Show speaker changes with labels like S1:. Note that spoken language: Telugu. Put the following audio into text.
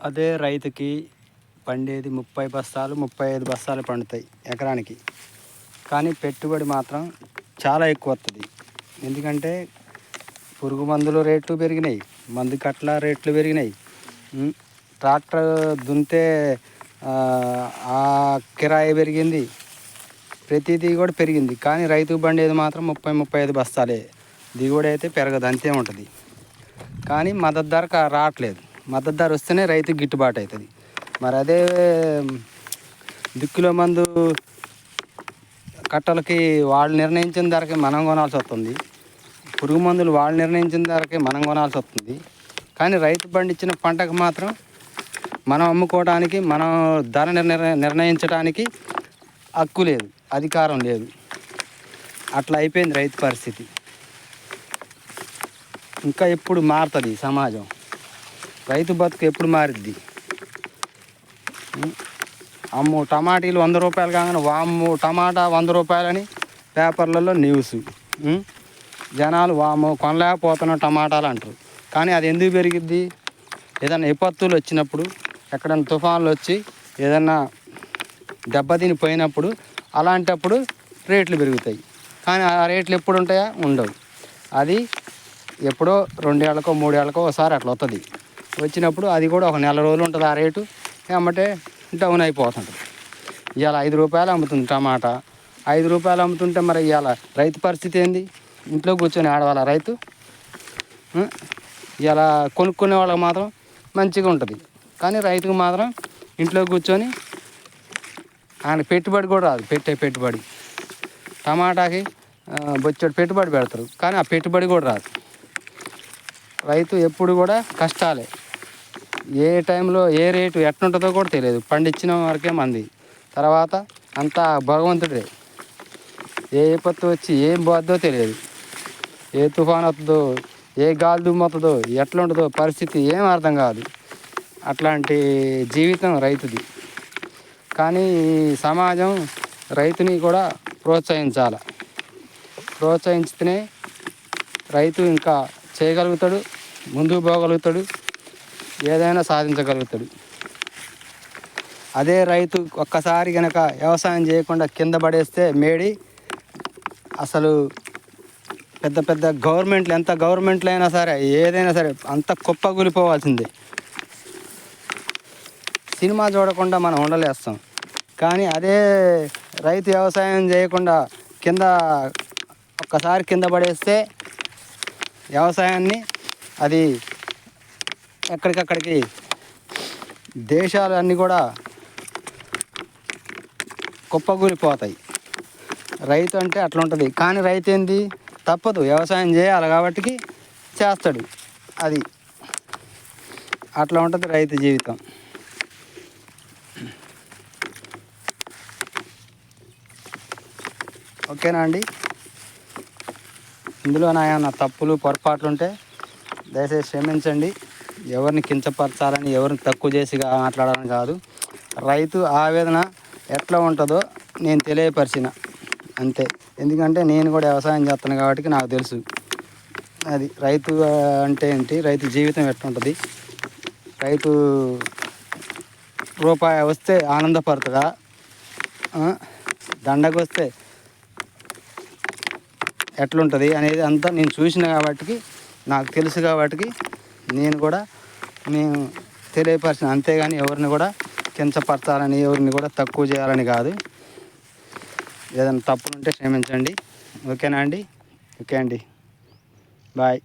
S1: అదే రైతుకి పండేది ముప్పై బస్తాలు ముప్పై ఐదు బస్తాలు పండుతాయి ఎకరానికి. కానీ పెట్టుబడి మాత్రం చాలా ఎక్కువ వస్తుంది ఎందుకంటే పురుగు మందుల రేట్లు పెరిగినాయి మందు కట్ల రేట్లు పెరిగినాయి. ట్రాక్టర్ దున్నితే ఆ, కిరాయి పెరిగింది. ప్రతిదీ కూడా పెరిగింది. కానీ రైతుకు పండేది మాత్రం ముప్పై ముప్పై ఐదు బస్తాలే. దిగుబడి అయితే పెరగదు అంతే ఉంటుంది. కానీ మద్దతు ధర రావట్లేదు. మద్దతు ధర వస్తేనే రైతుకి గిట్టుబాటు అవుతుంది. మరి అదే దిక్కులో మందు కట్టలకి వాళ్ళు నిర్ణయించిన ధరకి మనం కొనాల్సి వస్తుంది. పురుగు మందులు వాళ్ళు నిర్ణయించిన ధరకి మనం కొనాల్సి వస్తుంది. కానీ రైతు పండించిన పంటకు మాత్రం మనం అమ్ముకోవడానికి మనం ధర నిర్ణయ నిర్ణయించడానికి హక్కు లేదు అధికారం లేదు. అట్లా అయిపోయింది రైతు పరిస్థితి. ఇంకా ఎప్పుడు మారుతుంది సమాజం. రైతు బతుకు ఎప్పుడు మారిద్ది? అమ్ము అమ్మో టమాటీలు వంద రూపాయలు కాగానే వాము టమాటా వంద రూపాయలని పేపర్లలో న్యూస్. జనాలు వాము కొనలేకపోతున్నాం టమాటాలు అంటారు. కానీ అది ఎందుకు పెరిగిద్ది? ఏదైనా విపత్తులు వచ్చినప్పుడు ఎక్కడైనా తుఫాన్లు వచ్చి ఏదైనా దెబ్బతిని పోయినప్పుడు అలాంటప్పుడు రేట్లు పెరుగుతాయి. కానీ ఆ రేట్లు ఎప్పుడు ఉంటాయా? ఉండవు. అది ఎప్పుడో రెండేళ్ళకో మూడేళ్ళకో ఒకసారి అట్లా వస్తుంది వచ్చినప్పుడు అది కూడా ఒక నెల రోజులు ఉంటుంది ఆ రేటు. ఏమంటే డౌన్ అయిపోతుంటుంది. ఇవాళ ఐదు రూపాయలు అమ్ముతుంది టమాటా. ఐదు రూపాయలు అమ్ముతుంటే మరి ఇవాళ రైతు పరిస్థితి ఏంది? ఇంట్లో కూర్చొని ఆడవాళ్ళ రైతు ఇలా కొనుక్కునే వాళ్ళకి మాత్రం మంచిగా ఉంటుంది. కానీ రైతుకు మాత్రం ఇంట్లో కూర్చొని ఆయన పెట్టుబడి కూడా రాదు పెట్టే పెట్టుబడి. టమాటాకి ఆ, పెట్టుబడి పెడతారు. కానీ ఆ పెట్టుబడి కూడా రాదు. రైతు ఎప్పుడు కూడా కష్టాలే. ఏ టైంలో ఏ రేటు ఎట్లుంటుందో కూడా తెలియదు. పండించిన వరకే మంది. తర్వాత అంతా భగవంతుడే. ఏ విపత్తు వచ్చి ఏం పోద్దో తెలియదు. ఏ తుఫాన్ వస్తుందో ఏ గాలి దుమ్ము వస్తుందో పరిస్థితి ఏం అర్థం కాదు. అట్లాంటి జీవితం రైతుది. కానీ సమాజం రైతుని కూడా ప్రోత్సహించాలి. ప్రోత్సహించితేనే రైతు ఇంకా చేయగలుగుతాడు ముందుకు పోగలుగుతాడు. ఏదైనా సాధించగలుగుతాడు. అదే రైతు ఒక్కసారి కనుక వ్యవసాయం చేయకుండా కింద పడేస్తే మేడి అసలు పెద్ద పెద్ద గవర్నమెంట్లు ఎంత గవర్నమెంట్లు అయినా సరే ఏదైనా సరే అంత కుప్పగూలిపోవాల్సిందే సినిమా చూడకుండా మనం ఉండలేస్తాం. కానీ అదే రైతు వ్యవసాయం చేయకుండా కింద ఒక్కసారి కింద పడేస్తే వ్యవసాయాన్ని అది ఎక్కడికక్కడికి. దేశాలు అన్నీ కూడా కుప్పగూలిపోతాయి రైతు అంటే అట్లా ఉంటుంది. కానీ రైతు ఏంది తప్పదు. వ్యవసాయం చేయాలి కాబట్టి చేస్తాడు. అది. అట్లా ఉంటుంది రైతు జీవితం. ఓకేనా అండి? ఇందులో నా ఏమైనా తప్పులు పొరపాట్లు ఉంటే దయచేసి క్షమించండి. ఎవరిని కించపరచాలని ఎవరిని తక్కువ చేసి మాట్లాడాలని కాదు. రైతు ఆవేదన ఎట్లా ఉంటుందో నేను తెలియపరిచిన. అంతే. ఎందుకంటే నేను కూడా వ్యవసాయం చేస్తాను కాబట్టి నాకు తెలుసు. అది రైతు అంటే ఏంటి? రైతు జీవితం ఎట్లుంటుంది? రైతు రూపాయి వస్తే ఆనందపడుతుందా? దండకు వస్తే ఎట్లుంటుంది అనేది అంతా నేను చూసిన కాబట్టి నాకు తెలుసు కాబట్టి నేను కూడా మేము తెలియపరిచిన అంతేగాని ఎవరిని కూడా కించపరచాలని ఎవరిని కూడా తక్కువ చేయాలని కాదు. ఏదైనా తప్పులు ఉంటే క్షమించండి. ఓకేనా అండి? ఓకే అండి. బాయ్.